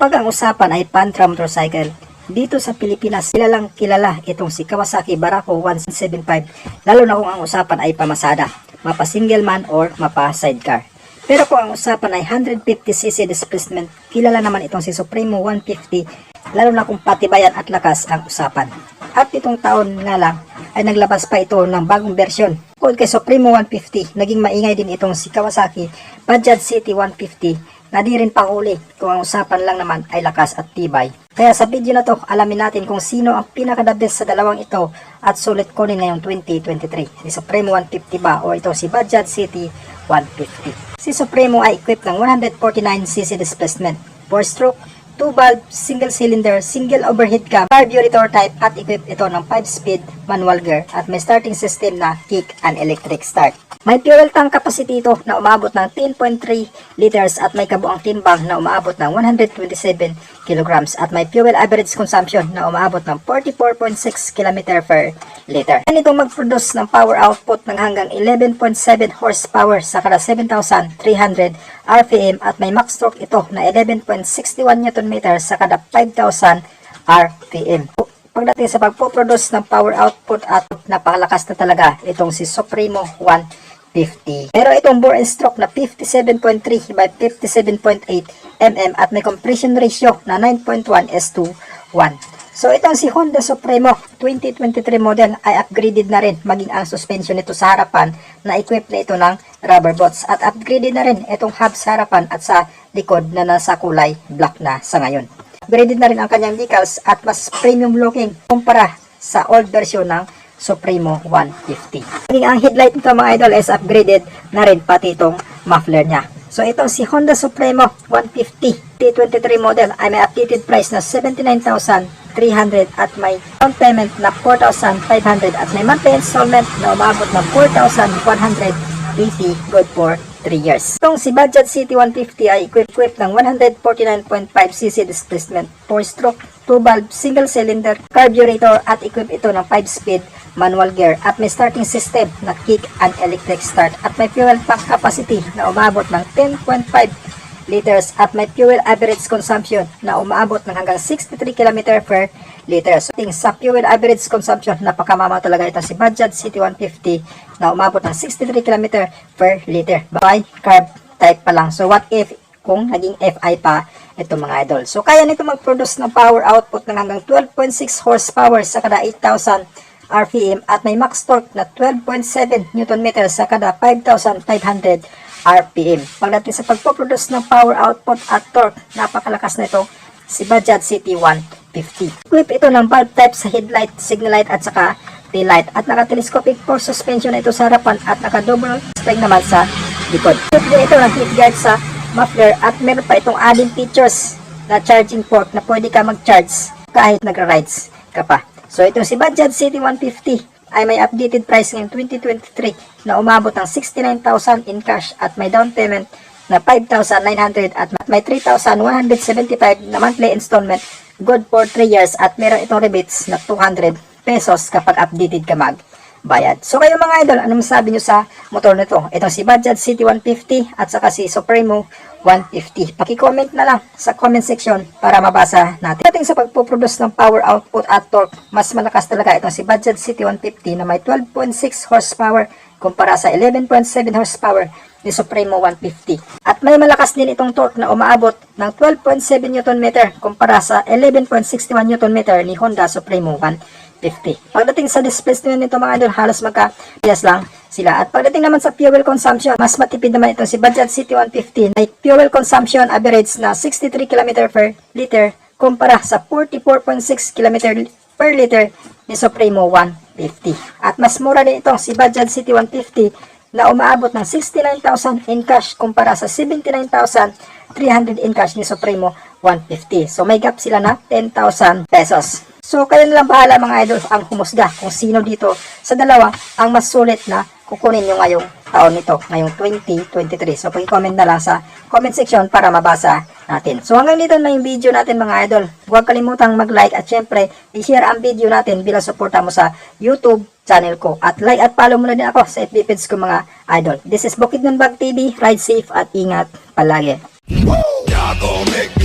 Pag ang usapan ay Pantra motorcycle, dito sa Pilipinas, kilalang kilala itong si Kawasaki Barako 175, lalo na kung ang usapan ay pamasada, mapa single man or mapa sidecar. Pero kung ang usapan ay 150cc displacement, kilala naman itong si Supremo 150, lalo na kung patibayan at lakas ang usapan. At itong taon nga lang, ay naglabas pa ito ng bagong bersyon. Bukod kay Supremo 150, naging maingay din itong si Kawasaki Bajaj City 150 na di rin pahuli kung ang usapan lang naman ay lakas at tibay. Kaya sa video na to, alamin natin kung sino ang pinaka-the best sa dalawang ito at sulit kunin ngayong 2023. Si Supremo 150 ba o ito si Bajaj City 150. Si Supremo ay equipped ng 149cc displacement, 4-stroke, 2-valve, single cylinder, single overhead cam, carburetor type at equipped ito ng 5-speed manual gear at may starting system na kick and electric start. May fuel tank capacity ito na umabot ng 10.3 liters at may kabuang timbang na umaabot ng 127 kilograms at may fuel average consumption na umaabot ng 44.6 km per liter. Yan itong mag-produce ng power output ng hanggang 11.7 horsepower sa kada 7,300 RPM at may max torque ito na 11.61 Nm sa kada 5,000 RPM. Pagdating sa pagpoproduce ng power output at napakalakas na talaga itong si Supremo 150. Pero itong bore and stroke na 57.3 by 57.8 mm at may compression ratio na 9.1 is to 1. So itong si Honda Supremo 2023 model ay upgraded na rin maging ang suspension nito sa harapan na equipped na ito ng rubber bolts at upgraded na rin itong hub sa harapan at sa likod na nasa kulay black na sa ngayon. Upgraded na rin ang kanyang decals at mas premium looking kumpara sa old version ng Supremo 150. Maging ang headlight nito mga idol is upgraded na rin pati itong muffler niya. So itong si Honda Supremo 150 T23 model ay may updated price na 79,300 at may down payment na 4,500 at may monthly installment na umabot ng 4,180 good for 3 years. Itong si Bajaj City 150 ay equipped ng 149.5cc displacement, 4-stroke, 2-valve, single cylinder, carburetor at equipped ito ng 5-speed manual gear at may starting system na kick and electric start at may fuel tank capacity na umabot ng 10.5 liters at may fuel average consumption na umaabot ng hanggang 63 km per liter. So, sa fuel average consumption, napakamama talaga ito si Bajaj City 150 na umabot ng 63 km per liter. By carb type pa lang. So, what if kung naging FI pa ito mga idol. So, kaya nito mag-produce ng power output ng hanggang 12.6 horsepower sa kada 8,000 RPM at may max torque na 12.7 Nm sa kada 5,500 RPM. Pagdating sa pagpoproduce ng power output at torque, napakalakas na ito si Bajaj City 150. Equip ito ng valve type sa headlight, signal light at saka tail light at naka-telescopic force suspension ito sa harapan at naka-double spring naman sa likod. Equip din ito ng heat guard sa muffler at meron pa itong adding features na charging port na pwede ka mag-charge kahit nagra-rides ka pa. So itong si Bajaj City 150 ay may updated price ngayong 2023 na umabot ng 69,000 in cash at may down payment na 5,900 at may 3,175 na monthly installment good for 3 years at meron itong rebates na 200 pesos kapag updated ka mag bayad. So kayo mga idol, ano masabi nyo sa motor nito? Ito si Bajaj City 150 at saka si Supremo 150. Paki-comment na lang sa comment section para mabasa natin. Ating sa pagpoproduce ng power output at torque, mas malakas talaga itong si Bajaj City 150 na may 12.6 horsepower kumpara sa 11.7 horsepower ni Supremo 150. At may malakas din itong torque na umaabot ng 12.7 Nm kumpara sa 11.61 Nm ni Honda Supremo 150. Pagdating sa displacement nito mga idol, halos magka-bias lang sila. At pagdating naman sa fuel consumption, mas matipid naman itong si Bajaj City 150. May fuel consumption average na 63 km per liter kumpara sa 44.6 km per liter ni Supremo 150. At mas mura din itong si Bajaj City 150 na umaabot ng 69,000 in cash kumpara sa 79,300 in cash ni Supremo 150. So may gap sila na 10,000 pesos. So kayo na lang bahala mga idol ang humusga kung sino dito sa dalawa ang mas sulit na kukunin nyo ngayong taon nito, ngayong 2023. So pag-comment na lang sa comment section para mabasa natin. So hanggang dito na yung video natin mga idol. Huwag kalimutang mag-like at syempre i-share ang video natin bilang suporta mo sa YouTube channel ko. At like at follow mo na din ako sa FB page ko mga idol. This is Bukid Bag TV. Ride safe at ingat palagi. Make